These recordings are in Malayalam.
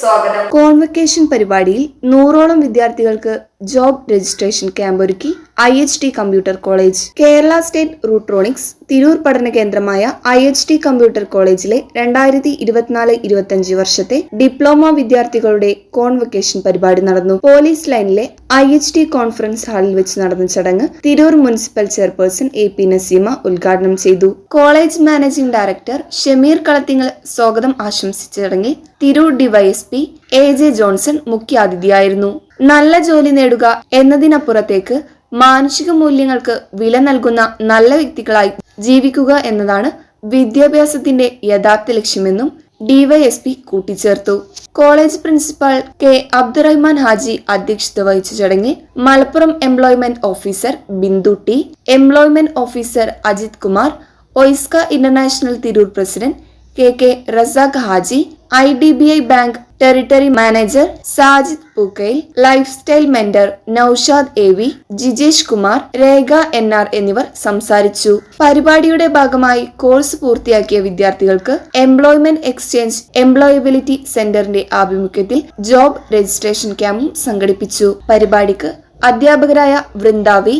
സ്വാഗതം. കോൺവക്കേഷൻ പരിപാടിയിൽ നൂറോളം വിദ്യാർത്ഥികൾക്ക് ജോബ് രജിസ്ട്രേഷൻ ക്യാമ്പ് ഒരുക്കി I H T computer college Kerala state Rutronix Tirur പഠന കേന്ദ്രമായ ഐ എച്ച് ടി കമ്പ്യൂട്ടർ കോളേജിലെ രണ്ടായിരത്തി ഇരുപത്തിനാല് ഇരുപത്തിയഞ്ച് വർഷത്തെ ഡിപ്ലോമ വിദ്യാർത്ഥികളുടെ കോൺവൊക്കേഷൻ പരിപാടി നടന്നു. പോലീസ് ലൈനിലെ ഐ എച്ച് ടി കോൺഫറൻസ് ഹാളിൽ വെച്ച് നടന്ന ചടങ്ങ് Tirur municipal chairperson A P Naseema ഉദ്ഘാടനം ചെയ്തു. College managing director Shameer Kalathingal സ്വാഗതം ആശംസിച്ച ചടങ്ങിൽ Tirur DYSP A J Johnson മുഖ്യാതിഥിയായിരുന്നു. നല്ല ജോലി നേടുക എന്നതിനപ്പുറത്തേക്ക് മാനുഷിക മൂല്യങ്ങൾക്ക് വില നൽകുന്ന നല്ല വ്യക്തികളായി ജീവിക്കുക എന്നതാണ് വിദ്യാഭ്യാസത്തിന്റെ യഥാർത്ഥ ലക്ഷ്യമെന്നും ഡിവൈഎസ്പി കൂട്ടിച്ചേർത്തു. College principal K Abdurahman Haji അധ്യക്ഷത വഹിച്ച ചടങ്ങിൽ Malappuram employment officer Bindu T employment officer Ajith Kumar OISCA international Tirur president K K Razak Haji I D B I bank territory manager Sajid Pookkayil lifestyle mentor Naushad A V Jijesh Kumar Rekha N R എന്നിവർ സംസാരിച്ചു. പരിപാടിയുടെ ഭാഗമായി കോഴ്സ് പൂർത്തിയാക്കിയ വിദ്യാർത്ഥികൾക്ക് എംപ്ലോയ്മെന്റ് എക്സ്ചേഞ്ച് എംപ്ലോയബിലിറ്റി സെന്ററിന്റെ ആഭിമുഖ്യത്തിൽ ജോബ് രജിസ്ട്രേഷൻ ക്യാമ്പും സംഘടിപ്പിച്ചു. പരിപാടിക്ക് അധ്യാപകരായ Vrindavi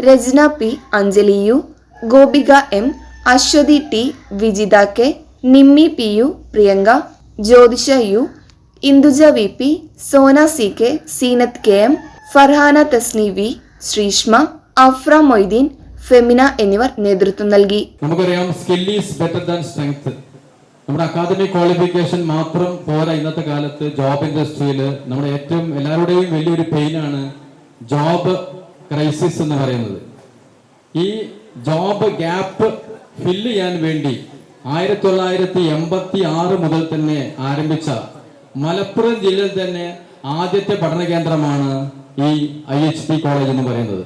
Rajana P Anjali U Gopika M Aswathi T Vijitha K Nimmi P U Priyanka Jyothisha U Induja V P Sona C K Seenath K M Farhana Thasni V Sreeshma Afra Moideen Femina എന്നിവർ നേതൃത്വം നൽകി. നമുക്കറിയാം skill is better than strength നമ്മുടെ അക്കാദമിക് ക്വാളിഫിക്കേഷൻ മാത്രം പോരാ ഇന്നത്തെ കാലത്ത് ജോബ് ഇൻഡസ്ട്രിയിൽ നമ്മുടെ ഏറ്റവും എല്ലാവരുടെയും വലിയൊരു പെയിനാണ് ജോബ് ക്രൈസിസ് എന്ന് പറയുന്നത്. ഈ ജോബ് ഗ്യാപ്പ് ഫില്ല് ചെയ്യാൻ വേണ്ടി ആയിരത്തി തൊള്ളായിരത്തി എൺപത്തി ആറ് മുതൽ തന്നെ ആരംഭിച്ച മലപ്പുറം ജില്ലയിൽ തന്നെ ആദ്യത്തെ പഠന കേന്ദ്രമാണ് ഈ ഐ എച്ച് പി കോളേജ് എന്ന് പറയുന്നത്.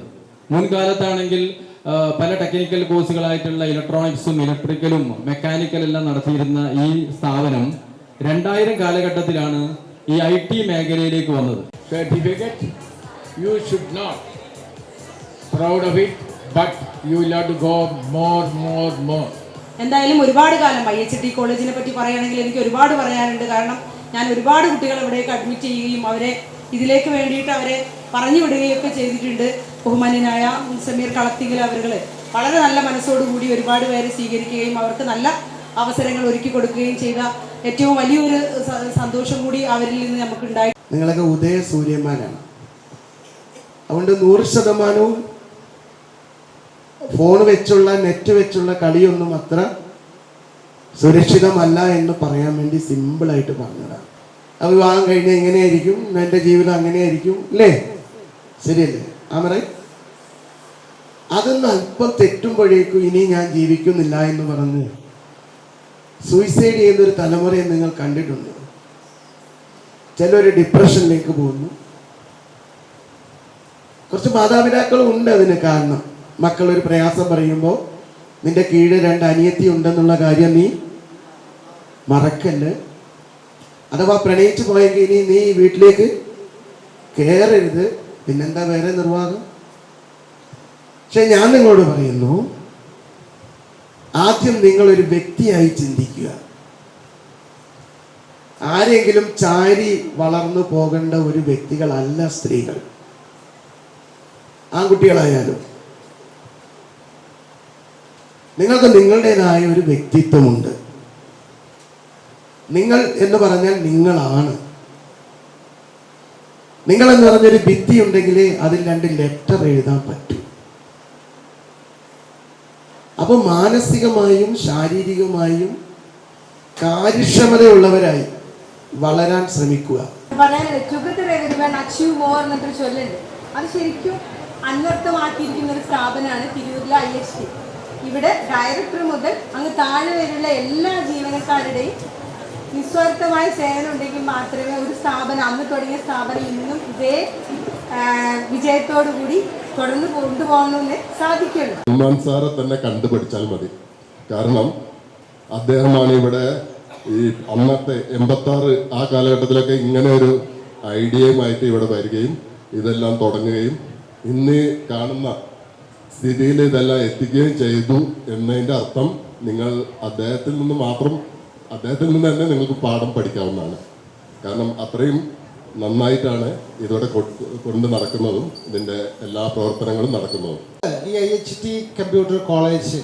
മുൻകാലത്താണെങ്കിൽ പല ടെക്നിക്കൽ കോഴ്സുകളായിട്ടുള്ള ഇലക്ട്രോണിക്സും ഇലക്ട്രിക്കലും മെക്കാനിക്കലും എല്ലാം നടത്തിയിരുന്ന ഈ സ്ഥാപനം രണ്ടായിരം കാലഘട്ടത്തിലാണ് ഈ ഐ ടി മേഖലയിലേക്ക് വന്നത്. Certificate you should not proud of it but you to go more more more, more. എന്തായാലും ഒരുപാട് കാലം ഐ എച്ച് ടി കോളേജിനെ പറ്റി പറയുകയാണെങ്കിൽ എനിക്ക് ഒരുപാട് പറയാനുണ്ട്. കാരണം ഞാൻ ഒരുപാട് കുട്ടികളെ ഇവിടേക്ക് അഡ്മിറ്റ് ചെയ്യുകയും അവരെ ഇതിലേക്ക് വേണ്ടിയിട്ട് അവരെ പറഞ്ഞു വിടുകയൊക്കെ ചെയ്തിട്ടുണ്ട്. ബഹുമാന്യനായ സമീർ കളത്തിങ്കൽ അവരുകൾ വളരെ നല്ല മനസ്സോടുകൂടി ഒരുപാട് പേരെ സ്വീകരിക്കുകയും അവർക്ക് നല്ല അവസരങ്ങൾ ഒരുക്കി കൊടുക്കുകയും ചെയ്ത ഏറ്റവും വലിയൊരു സന്തോഷം കൂടി അവരിൽ നിന്ന് നമുക്ക് ഉണ്ടായി നിങ്ങളൊക്കെ ഉദയ സൂര്യന്മാരാണ്. അതുകൊണ്ട് നൂറ് ശതമാനവും ഫോൺ വെച്ചുള്ള നെറ്റ് വെച്ചുള്ള കളിയൊന്നും അത്ര സുരക്ഷിതമല്ല എന്ന് പറയാൻ വേണ്ടി സിമ്പിളായിട്ട് പറഞ്ഞതാണ് അത് വിവാഹം കഴിഞ്ഞാൽ ഇങ്ങനെയായിരിക്കും എന്റെ ജീവിതം അങ്ങനെയായിരിക്കും അല്ലേ? ശരിയല്ലേ? ആമറേ അതൊന്ന് അല്പം തെറ്റുമ്പോഴേക്കും ഇനി ഞാൻ ജീവിക്കുന്നില്ല എന്ന് പറഞ്ഞ് സൂയിസൈഡ് ചെയ്യുന്ന ഒരു തലമുറയെ നിങ്ങൾ കണ്ടിട്ടുണ്ട്. ചിലർ ഡിപ്രഷനിലേക്ക് പോകുന്നു. കുറച്ച് മാതാപിതാക്കളും ഉണ്ട് അതിന് കാരണം. മക്കളൊരു പ്രയാസം പറയുമ്പോൾ നിന്റെ കീഴ് രണ്ട് അനിയത്തി ഉണ്ടെന്നുള്ള കാര്യം നീ മറക്കല്ല്. അഥവാ പ്രണയിച്ചു പോയെങ്കിൽ ഇനി നീ വീട്ടിലേക്ക് കയറരുത് പിന്നെന്താ വേറെ നിർവാഹം? പക്ഷെ ഞാൻ നിങ്ങളോട് പറയുന്നു ആദ്യം നിങ്ങളൊരു വ്യക്തിയായി ചിന്തിക്കുക. ആരെങ്കിലും ചാരി വളർന്നു പോകേണ്ട ഒരു വ്യക്തികളല്ല സ്ത്രീകൾ. ആൺകുട്ടികളായാലും. നിങ്ങൾക്ക് നിങ്ങളുടേതായ ഒരു വ്യക്തിത്വമുണ്ട്. നിങ്ങൾ എന്ന് പറഞ്ഞാൽ നിങ്ങളാണ്. നിങ്ങൾ എന്ന് പറഞ്ഞൊരു ഭിത്തി ഉണ്ടെങ്കിൽ അതിൽ രണ്ട് ലെറ്റർ എഴുതാൻ പറ്റും. അപ്പോൾ മാനസികമായും ശാരീരികമായും കാര്യക്ഷമതയുള്ളവരായി വളരാൻ ശ്രമിക്കുക. അത് ശരിക്കും അന്വർത്ഥമാക്കിയിരിക്കുന്ന ഒരു സ്ഥാപനമാണ് തിരൂരിലെ ഐ ടി ഇവിടെ ഡയറക്ടർ മുതൽ അങ്ങ് താഴെ വരെയുള്ള എല്ലാ ജീവനക്കാരുടെയും നിസ്വാർത്ഥമായ സേവനം ഉണ്ടെങ്കിൽ മാത്രമേ ഒരു സ്ഥാപനം അന്ന് തുടങ്ങിയ സ്ഥാപനം ഇന്നും ഇതേ വിജയത്തോടു കൂടി തുടർന്ന് കൊണ്ടുപോകണമെന്ന് സാധിക്കുള്ളൂ. ഉമ്മാൻ സാറെ തന്നെ കണ്ടുപിടിച്ചാൽ മതി. കാരണം അദ്ദേഹമാണ് ഇവിടെ ഈ അന്നത്തെ എൺപത്തി ആറ് ആ കാലഘട്ടത്തിലൊക്കെ ഇങ്ങനെ ഒരു ഐഡിയയുമായിട്ട് ഇവിടെ വരികയും ഇതെല്ലാം തുടങ്ങുകയും ഇന്ന് കാണുന്ന സ്ഥിതിയിൽ ഇതെല്ലാം എത്തിക്കുകയും ചെയ്തു എന്നതിന്റെ അർത്ഥം നിങ്ങൾ അദ്ദേഹത്തിൽ നിന്ന് മാത്രം അദ്ദേഹത്തിൽ നിന്ന് തന്നെ നിങ്ങൾക്ക് പാഠം പഠിക്കാവുന്നതാണ്. കാരണം അത്രയും നന്നായിട്ടാണ് ഇതോടെ കൊണ്ട് നടക്കുന്നതും ഇതിന്റെ എല്ലാ പ്രവർത്തനങ്ങളും നടക്കുന്നതും. ഈ I H T computer college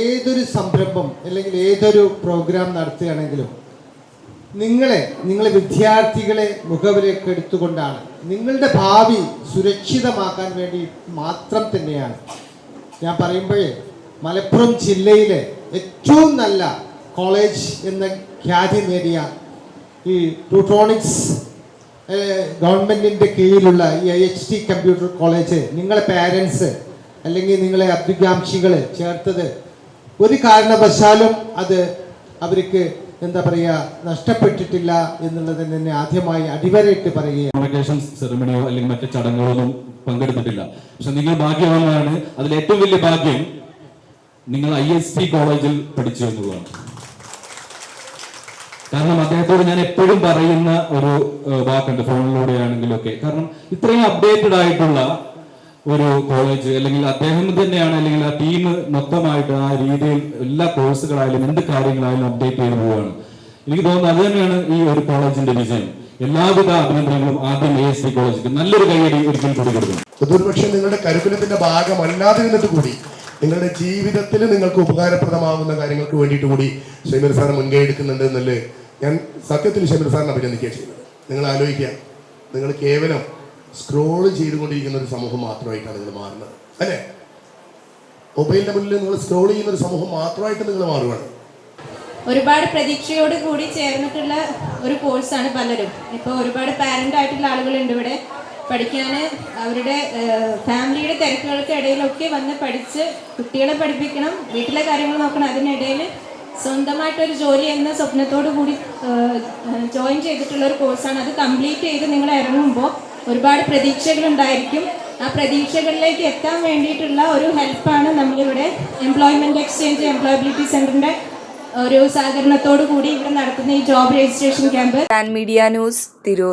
ഏതൊരു സംരംഭം അല്ലെങ്കിൽ ഏതൊരു പ്രോഗ്രാം നടത്തുകയാണെങ്കിലും നിങ്ങളെ നിങ്ങളെ വിദ്യാർത്ഥികളെ മുഖവിലേക്ക് എടുത്തുകൊണ്ടാണ്. നിങ്ങളുടെ ഭാവി സുരക്ഷിതമാക്കാൻ വേണ്ടി മാത്രം തന്നെയാണ്. ഞാൻ പറയുമ്പോഴേ മലപ്പുറം ജില്ലയിലെ ഏറ്റവും നല്ല കോളേജ് എന്ന ഖ്യാതി നേടിയ ഈ ട്യൂട്രോണിക്സ് ഗവൺമെന്റിന്റെ കീഴിലുള്ള ഈ എച്ച് ടി കമ്പ്യൂട്ടർ കോളേജ് നിങ്ങളെ പാരൻസ് അല്ലെങ്കിൽ നിങ്ങളെ അഭ്യുകാംക്ഷികൾ ചേർത്തത്. ഒരു കാരണവശാലും അത് അവർക്ക് എന്താ പറയുക നഷ്ടപ്പെട്ടിട്ടില്ല എന്നുള്ളത് തന്നെ ആദ്യമായി അടിവരയിട്ട് പറയുകയാണ്. സെറിമണിയോ അല്ലെങ്കിൽ മറ്റു ചടങ്ങുകളൊന്നും പങ്കെടുത്തിട്ടില്ല. പക്ഷെ നിങ്ങൾ ഭാഗ്യവാന്മാരാണ് അതിൽ ഏറ്റവും വലിയ ഭാഗ്യം നിങ്ങൾ ഐ എസ് കോളേജിൽ പഠിച്ചു എന്നുള്ളതാണ്. കാരണം അദ്ദേഹത്തോട് ഞാൻ എപ്പോഴും പറയുന്ന ഒരു വാക്കുണ്ട് ഫോണിലൂടെ ആണെങ്കിലും ഒക്കെ കാരണം ഇത്രയും അപ്ഡേറ്റഡ് ആയിട്ടുള്ള ഒരു കോളേജ് അല്ലെങ്കിൽ അദ്ദേഹം തന്നെയാണ് അല്ലെങ്കിൽ ആ ടീം മൊത്തമായിട്ട് ആ രീതിയിൽ എല്ലാ കോഴ്സുകളായാലും എന്ത് കാര്യങ്ങളായാലും അപ്ഡേറ്റ് ചെയ്ത് പോവുകയാണ്. എനിക്ക് തോന്നുന്നത് അത് തന്നെയാണ് ഈ ഒരു കോളേജിന്റെ വിജയം. എല്ലാവിധ അഭിനന്ദനങ്ങളും ആദ്യം എ എസ് ഡി കോളേജിക്ക് നല്ലൊരു കൈയടി ഒരിക്കൽ കൂടി കൊടുക്കുന്നു അതൊരുപക്ഷെ നിങ്ങളുടെ കരിക്കുലത്തിന്റെ ഭാഗമല്ലാതെ നിന്നിട്ട് കൂടി നിങ്ങളുടെ ജീവിതത്തിൽ നിങ്ങൾക്ക് ഉപകാരപ്രദമാകുന്ന കാര്യങ്ങൾക്ക് വേണ്ടിയിട്ട് കൂടി ശ്രീമതി സാർ മുൻകൈ എടുക്കുന്നുണ്ട് എന്നല്ലേ ഞാൻ സത്യത്തിൽ ഷമീർ സാറിനെ അഭിനന്ദിക്കുക ചെയ്യുന്നത്. നിങ്ങൾ ആലോചിക്കുക. നിങ്ങൾ കേവലം സ്ക്രോൾ ചെയ്തുകൊണ്ടിരിക്കുന്ന ഒരു സമൂഹം മാത്രമായിട്ടാണ് നിങ്ങൾ മാറുന്നത്. അല്ലേ? മൊബൈലിന്റെ മുന്നിൽ നിങ്ങൾ സ്ക്രോൾ ചെയ്യുന്ന ഒരു സമൂഹം മാത്രമായിട്ട് നിങ്ങൾ മാറുകയാണ് ഒരുപാട് പ്രതീക്ഷയോട് കൂടി ചേർന്നിട്ടുള്ള ഒരു കോഴ്സാണ് പലരും. ഇപ്പോൾ ഒരുപാട് പാരന്റ് ആയിട്ടുള്ള ആളുകളുണ്ട് ഇവിടെ പഠിക്കാൻ. അവരുടെ ഫാമിലിയുടെ തിരക്കുകൾക്ക് ഇടയിലൊക്കെ വന്ന് പഠിച്ച് കുട്ടികളെ പഠിപ്പിക്കണം വീട്ടിലെ കാര്യങ്ങൾ നോക്കണം. അതിനിടയിൽ സ്വന്തമായിട്ടൊരു ജോലി എന്ന സ്വപ്നത്തോടു കൂടി ജോയിൻ ചെയ്തിട്ടുള്ള ഒരു കോഴ്സാണ് അത് കംപ്ലീറ്റ് ചെയ്ത് നിങ്ങൾ ഇറങ്ങുമ്പോൾ ഒരുപാട് പ്രതീക്ഷകളുണ്ടായിരിക്കും. ആ പ്രതീക്ഷകളിലേക്ക് എത്താൻ വേണ്ടിയിട്ടുള്ള ഒരു ഹെൽപ്പാണ് നമ്മളിവിടെ എംപ്ലോയ്മെന്റ് എക്സ്ചേഞ്ച് എംപ്ലോയബിലിറ്റി സെന്ററിന്റെ ഒരു സഹകരണത്തോടു കൂടി ഇവിടെ നടത്തുന്ന ഈ job registration camp media news Tirur